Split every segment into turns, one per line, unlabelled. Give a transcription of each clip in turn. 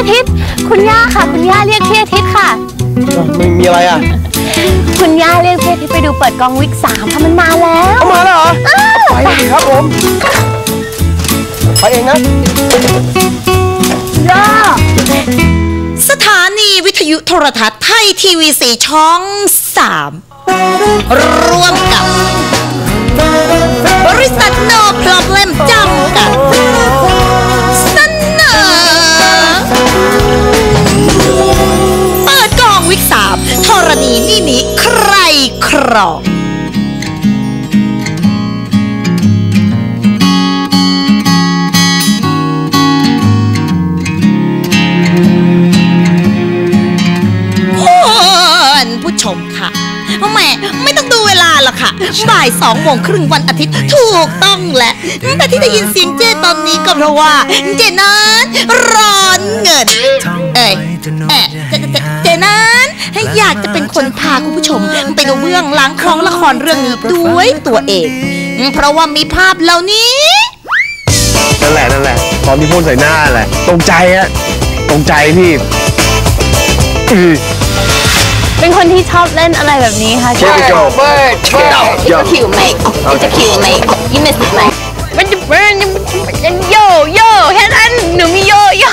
อาทิตย์ คุณย่าค่ะ คุณย่าเรียกพี่อาทิตย์ค่ะ
ไม่มีอะไรอะ
คุณย่าเรียกพี่อาทิตย์ไปดูเปิดกองวิกสามค่ะมันมาแล้ว
เอามาแล้วเหรอไปดิครับผม ไปเองนะ
ย่า
สถานีวิทยุโทรทัศน์ไทยทีวีสีช่อง3ร่วมกับบริษัท ครองคุณผู้ชมค่ะแหม่ไม่ต้องดูเวลาหรอกค่ะ บ่ายสองโมงครึ่งวันอาทิตย์ถูกต้องแหละแต่ที่ได้ยินเสียงเจ้ตอนนี้ก็เพราะว่า เจนั้นร้อนเงิน เอ้ยเอ๊ะ คนพาคุณผู้ชม ไปดูเบื้องหลังของละครเรื่องนี้ด้วยตัวเอง เพราะว่ามีภาพเหล่านี้
นั่นแหละนั่นแหละ ตอนที่พ่นใส่หน้าแหละ ตรงใจอะตรงใจพี่อือ
เป็นคนที่ชอบเล่นอะไรแบบนี้ค่ะ
Here we go
เบิร์ดเบิร์ด
Yo.
it's a cute mate it's a cute mate you miss it mate มันจะเบิร์ดมันโยโย่แค่นั้นหนูมีโยโย่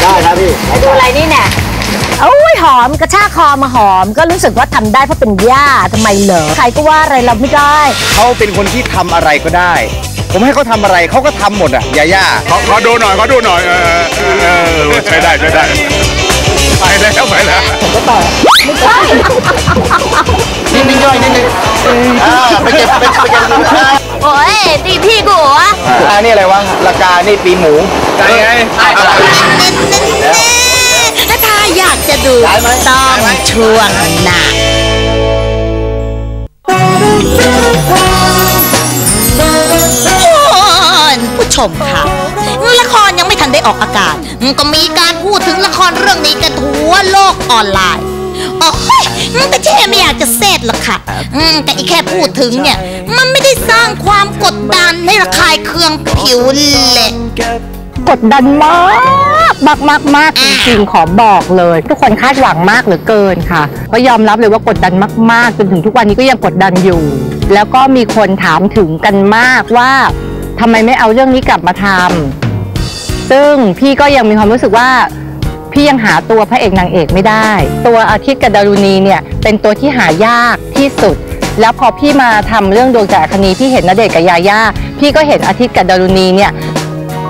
ได้ครับพี่
ดูอะไรนี่เนี่ย
โอ้ยหอมกระชากคอมาหอม ก็รู้สึกว่าทำได้เพราะเป็นย่าทำไมเหรอใครก็ว่าอะไรเราไม่ได้
เขาเป็นคนที่ทำอะไรก็ได้ ผมให้เขาทำอะไรเขาก็ทำหมดอะยาย่า
ขอขอดูหน่อยขอดูหน่อยเออเออเออเออใช้ได้ใช้ได้ไปแล้วไปแล้ว
นี่ไม่ย่อยนิดนึงอ่าไปเก็บไปเก็บไปเก็บอ่า
โอ้ยตีพี่กูเหรอ
อันนี้อะไรวะละกานี่ปีนหมู
ไงไง
ถ้า อยากจะดูต้องช่วงหน้าคุณผู้ชมค่ะ ละครยังไม่ทันได้ออกอากาศ ก็มีการพูดถึงละครเรื่องนี้กันทั่วโลกออนไลน์โอ้ยแต่เจ๊ไม่อยากจะเซตหรอกค่ะอืมแต่อีแค่พูดถึงเนี่ย มันไม่ได้สร้างความกดดันให้ระคายเคืองผิวเลย
กดดันมาก มากมากมากจริงๆขอบอกเลย ทุกคนคาดหวังมากเหลือเกินค่ะ ก็ยอมรับเลยว่ากดดันมากๆจนถึงทุกวันนี้ก็ยังกดดันอยู่ แล้วก็มีคนถามถึงกันมากว่าทำไมไม่เอาเรื่องนี้กลับมาทำซึ่งพี่ก็ยังมีความรู้สึกว่า พี่ยังหาตัวพระเอกนางเอกไม่ได้ ตัวอาทิตย์กับดารุณีเนี่ยเป็นตัวที่หายากที่สุด แล้วพอพี่มาทำเรื่องดวงจากคณีพี่เห็นนเดชน์กับยาย่าพี่ก็เห็นอาทิตย์กับดารุณีเนี่ย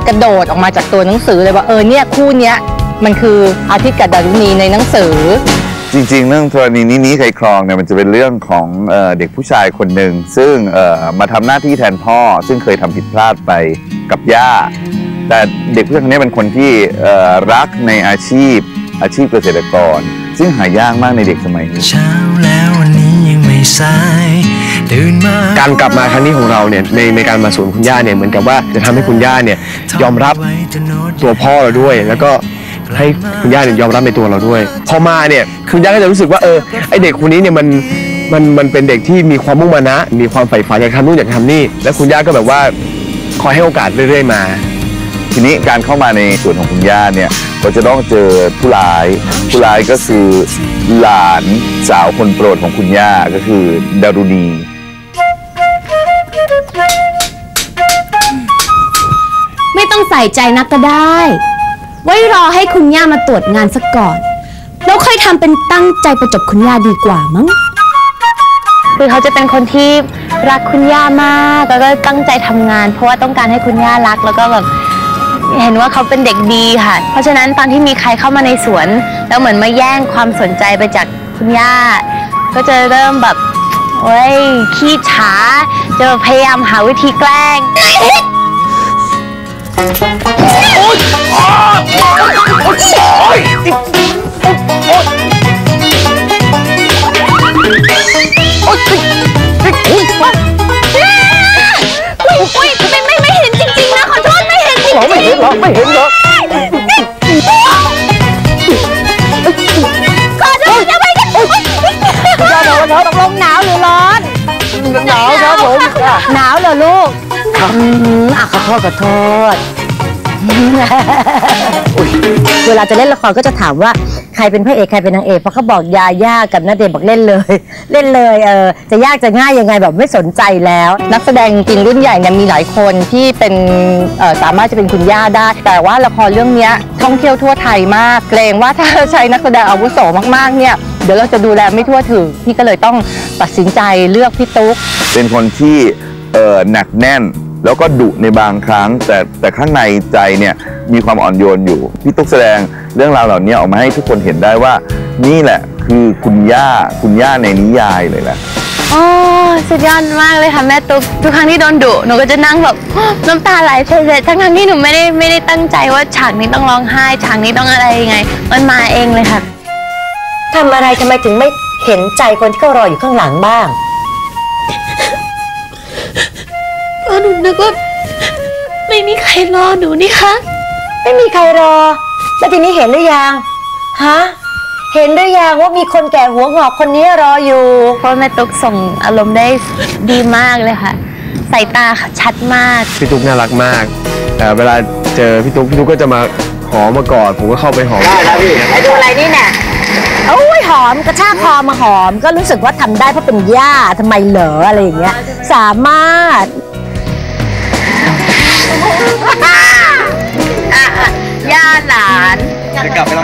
กระโดดออกมาจากตัวหนังสือเลยว่าเออเนี่ยคู่เนี้ยมันคืออาทิตย์กับดารุณีในหนังสือ
จริงๆ เรื่องธรณีนี้นี้ใครครองเนี่ยมันจะเป็นเรื่องของเอ่อเด็กผู้ชายคนหนึ่งซึ่งเอ่อมาทำหน้าที่แทนพ่อ ซึ่งเคยทำผิดพลาดไปกับย่า แต่เด็กผู้ชายคนนี้เป็นคนที่เอ่อรักในอาชีพอาชีพเกษตรกร ซึ่งหายากมากในเด็กสมัยนี้
เช้าแล้ววันนี้ยังไม่สายตื่นมา
การกลับมาครั้งนี้ของเราเนี่ยในในการมาสวนคุณย่าเนี่ยเหมือนกับว่าจะทำให้คุณย่าเนี่ยยอมรับตัวพ่อเราด้วย แล้วก็ให้คุณย่าเนี่ยยอมรับในตัวเราด้วย พอมาเนี่ยคุณย่าก็จะรู้สึกว่าเออไอเด็กคนนี้เนี่ยมันมันมันเป็นเด็กที่มีความมุ่งมานะ มีความใฝ่ฝันอยากทำนู่นอยากทำนี่ แล้วคุณย่าก็แบบว่าคอยให้โอกาสเรื่อยๆมา
ทีนี้การเข้ามาในส่วนของคุณย่าเนี่ยก็จะต้องเจอผู้ร้าย ผู้ร้ายก็คือหลานสาวคนโปรดของคุณย่าก็คือดารุณี
ใส่ใจนักก็ได้ ไว้รอให้คุณย่ามาตรวจงานสักก่อน แล้วค่อยทำเป็นตั้งใจประจบคุณย่าดีกว่ามั้ง คือเขาจะเป็นคนที่รักคุณย่ามากแล้วก็ตั้งใจทำงาน เพราะว่าต้องการให้คุณย่ารักแล้วก็แบบเห็นว่าเขาเป็นเด็กดีค่ะ เพราะฉะนั้นตอนที่มีใครเข้ามาในสวน แล้วเหมือนมาแย่งความสนใจไปจากคุณย่า ก็จะเริ่มแบบโอ้ยขี้ช้าจะพยายามหาวิธีแกล้ง โอ๊ยโอ๊ยโอ๊
ย อะ
หนาวเหรอลูกอืมอะขอโทษขอโทษ
เวลาจะเล่นละครก็จะถามว่าใครเป็นพระเอกใครเป็นนางเอกเพราะเขาบอกยาย่ากับณเดชน์บอกเล่นเลย เล่นเลยเออจะยากจะง่ายยังไงแบบไม่สนใจแล้ว
นักแสดงจริงรุ่นใหญ่เนี่ยมีหลายคนที่เป็นเอ่อสามารถจะเป็นคุณย่าได้ แต่ว่าละครเรื่องเนี้ยท่องเที่ยวทั่วไทยมากเกรงว่าถ้าใช้นักแสดงอาวุโสมากๆเนี่ยเดี๋ยวเราจะดูแลไม่ทั่วถึงพี่ก็เลยต้องตัดสินใจเลือกพี่ตุ๊ก
เป็นคนที่เออหนักแน่น แล้วก็ดุในบางครั้ง แต่แต่ข้างในใจเนี่ยมีความอ่อนโยนอยู่ พี่ตุ๊กแสดงเรื่องราวเหล่านี้ออกมาให้ทุกคนเห็นได้ว่า นี่แหละคือคุณย่าคุณย่าในนิยายเลยแหละ
โอ้สุดยอดมากเลยค่ะแม่ตุ๊กทุกครั้งที่โดนดุหนูก็จะนั่งแบบน้ำตาไหลเฉยๆทั้งทั้งๆที่หนูไม่ได้ไม่ได้ตั้งใจว่าฉากนี้ต้องร้องไห้ฉากนี้ต้องอะไรยังไง มันมาเองเลยค่ะ
ทำอะไรทำไมถึงไม่เห็นใจคนที่เขารออยู่ข้างหลังบ้าง
หนูนึกว่าไม่มีใครรอหนูนี่คะ
ไม่มีใครรอ แล้วทีนี้เห็นหรือยังฮะเห็นหรือยังว่ามีคนแก่หัวงอกคนนี้รออยู่
เพราะแม่ตุ๊กส่งอารมณ์ได้ดีมากเลยค่ะสายตาชัดมาก
พี่ตุ๊กน่ารักมากแต่เวลาเจอพี่ตุ๊กพี่ตุ๊กก็จะมาหอมมากอดผมก็เข้าไปหอม
ไปดูอะไรนี่เนี่ยโอ้ยหอมกระชากคอมาหอม ก็รู้สึกว่าทำได้เพราะเป็นย่าทำไมเหรออะไรอย่างเงี้ย สามารถ
ย่าหลาน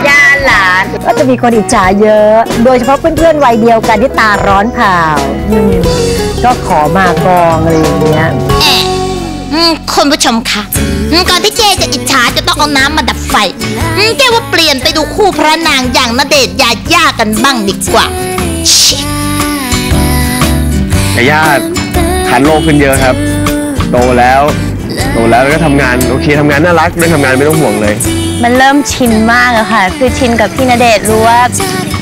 ย่าหลาน
ก็จะมีคนอิจฉาเยอะ โดยเฉพาะเพื่อนๆวัยเดียวกันที่ตาร้อนเผาอืมก็ขอมากองอะไรอย่างเงี้ย
แอะอืมคุณผู้ชมค่ะอืมก่อนที่เจจะอิจฉาจะต้องเอาน้ำมาดับไฟอืมเจว่าเปลี่ยนไปดูคู่พระนางอย่างณเดชน์ยาย่ากันบ้างดีกว่าชิ
แต่ญาติหันโลกขึ้นเยอะครับ โตแล้ว โตแล้วแล้วก็ทำงานโอเคทำงานน่ารักเรื่องทำงานไม่ต้องห่วงเลย
มันเริ่มชินมากอะค่ะ คือชินกับพี่ณเดชน์รู้ว่า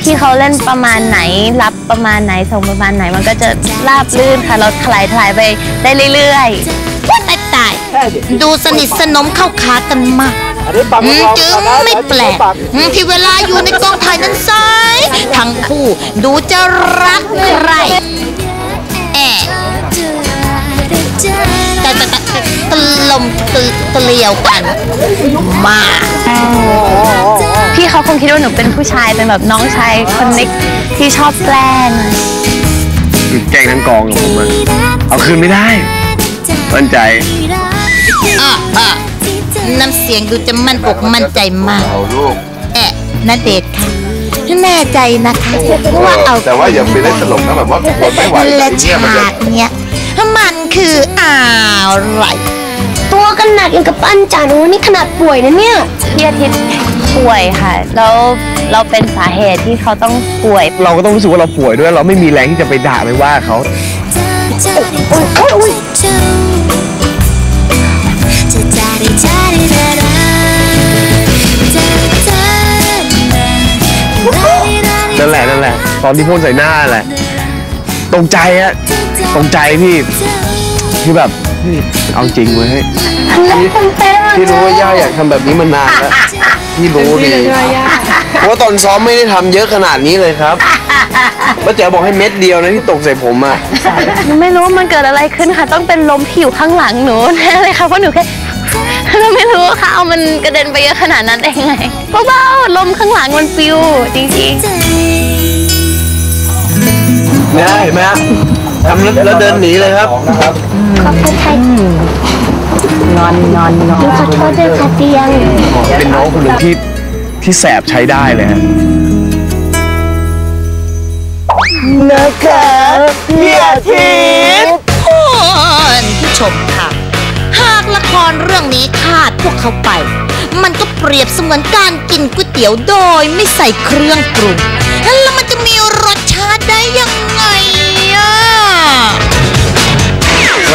พี่เขาเล่นประมาณไหน รับประมาณไหนส่งประมาณไหน มันก็จะราบลื่นค่ะเราถลายถลายไปได้เรื่อยๆ
ตายตายดูสนิทสนมเข้าขากันมากอืมจึงไม่แปลกอืมที่เวลาอยู่ในกองถ่ายนั้นซ้ายทั้งคู่ดูจะรักใครแอะ ต่แต่แต่แต่ตลมตลเลียวกันมาก
พี่เขาคงคิดว่าหนูเป็นผู้ชายเป็นแบบน้องชายคนเล็กที่ชอบแกล้ง
คือแกล้งทั้งกองกับผมอะเอาคืนไม่ได้มั่นใจ
อะอะน้ำเสียงดูจะมั่นอกมั่นใจมาก
เอาลูก
แอะนาเดชค่ะแน่ใจนะคะว่าเอา
แต่ว่าอย่าไปเล่นตลกนะแบบว่าคนไม่ไหว
และ
เนี่ยมัน
ฉากเนี้ย มันคืออะไร
ตัวกันหนักอย่างกับปั้นจ่าหนูนี่ขนาดป่วยนะเนี่ยพี่อาทิตย์ป่วยค่ะ แล้วเราเป็นสาเหตุที่เขาต้องป่วย
เราก็ต้องรู้สึกว่าเราป่วยด้วย เราไม่มีแรงที่จะไปด่าไปว่าเขานั่นแหละนั่นแหละ ตอนที่พ่นใส่หน้าแหละตรงใจอะ ตรงใจพี่คือแบบเฮ้ยเอาจริงเว้ยเฮ้ยพี่พี่รู้ว่าย่าอยากทำแบบนี้มานานแล้วพี่รู้ดีเพราะว่าตอนซ้อมไม่ได้ทำเยอะขนาดนี้เลยครับป้าแจ๋วบอกให้เม็ดเดียวนะที่ตกใส่ผมอะ
หนูไม่รู้ว่ามันเกิดอะไรขึ้นค่ะ ต้องเป็นลมที่อยู่ข้างหลังหนูแน่เลยค่ะเพราะหนูแค่เราไม่รู้ว่าค่ะเอามันกระเด็นไปเยอะขนาดนั้นได้ยังไงเบาๆลมข้างหลังมันปิวจริงๆ
เนี่ยเห็นไหมฮะ ทำแล้วแล้วเดินหนีเลยครับ
นอนนอนนอน
ขอโทษด้วยค่ะเตียง
เป็นน้องคนหนึ่งที่ที่แสบใช้ได้เลยฮะ
คุณผู้ชมค่ะ หากละครเรื่องนี้คาดพวกเขาไป มันก็เปรียบเสมือนการกินก๋วยเตี๋ยวโดยไม่ใส่เครื่องปรุงแล้วมันจะมี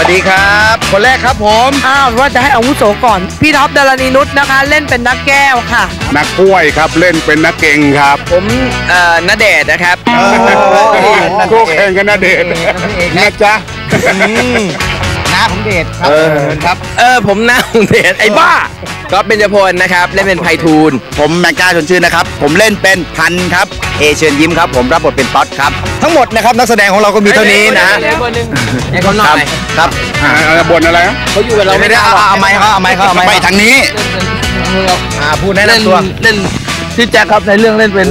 ส
วัสดีครับ คนแรกครับผม
อ้าวว่าจะให้อาวุโสก่อน พี่ท็อปดารณีนุชนะคะ เล่นเป็นนักแก้วค่ะ
นักกล้วยครับเล่นเป็นนักเก่งครับ
ผมเอ่อณเดชน์นะครับ
คู่แข่งกันนะเดชนะจ๊ะ
น้าผมเดชครับ
เออ
ครับ
เออผมหน้าของเดชไอ้บ้าก็เป็นจพลนะครับเล่นเป็นไพฑูรย์
ผมแมงก้าชวนชื่นนะครับ ผมเล่นเป็นพันครับ เอเชิญยิ้มครับ ผมรับบทเป็นต๊อดครับ ทั้งหมดนะครับนักแสดงของเราก็มีเท่านี้นะ
ไอ้คนหน่อย
ครับ
อ่าบนอะไรนะ
เขาอยู่กับเรา
ไม่ได้เอาเอาไม้เขาเอาไม้เขาเอาไม้
ไป
เขา
ทางนี้
อ่าพูดแนะนำตัว
เล่นชื่อแจ็คครับในเรื่องเล่นเป็น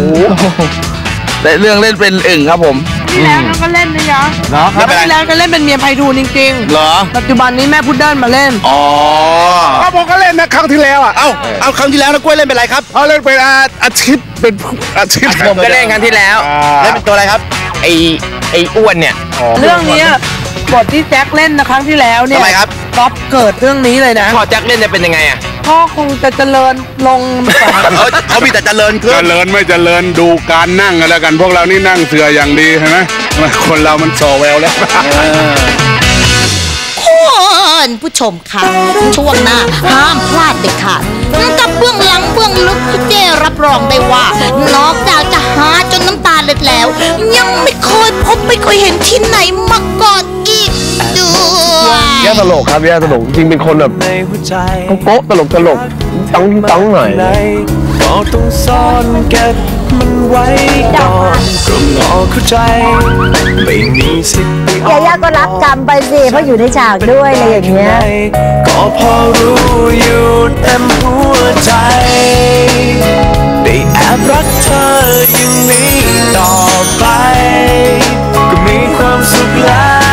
ในเรื่องเล่นเป็นอึ่งครับผม
ที่แล้วก็เล่นนะยะ
เนาะ
แล้วที่แล้วก็เล่นเป็นเมียไพฑูรย์จริง
เหรอ
ๆ ปัจจุบันนี้แม่พุดเดิ้ลมาเล่น
อ๋อ
ก็ผมก็เล่นนะครั้งที่แล้วอะ
เอ้า เอาครั้งที่แล้วนะกล้วยเล่นเป็นอะไรครับ
เขาเล่นเป็นอาอาทิตย์เป็นอาทิตย์
ผมก็เล่นครั้งที่แล้ว
เล่นเป็นตัวอะไรครับ
ไอไออ้วนเนี่ย
เรื่องเนี้ยบทที่แจ็คเล่นนะครั้งที่แล้วเนี่ย
ทำไมครับ
ก๊อฟเกิดเรื่องนี้เลยนะ
พอแจ็คเล่นจะเป็นยังไงอะ
พ่อคงจะเจริญลง
เออเขามีแต่เจริญขึ้
เจ
น
ริญไม่เจริญดูการนั่งกันแล้วกัน พวกเรานี่นั่งเสืออย่างดีเห็นไหมคนเรามันโซแววแล้ว
คุณผู้ชมค่ะ ช่วงหน้าห้ามพลาดเด็ดขาดกับเบื้องหลังเบื้องลึกที่เจ้รับรองได้ว่า นอกจากจะหาจนน้ำตาเล็ดแล้ว ยังไม่เคยพบไม่เคยเห็นที่ไหนมาก่อนอีก แย่
ตลกครับแย่ตลกจริงเป็นคนแบบโป๊ะตลกตลกตั้งตั้งหน่อย
กต้องซ่อนเก็บมันไว้ก่อนก็รอเข้าใจไม่มีสิทธิ์
ยาย่าก็รับกรรมไปสิเพราะอยู่ในฉากด้วยอะไรอย่างเงี้ย
ก็พอรู้อยู่เต็มหัวใจได้แอบรักเธออย่างนี้ต่อไป ก็มีความสุขแล้ว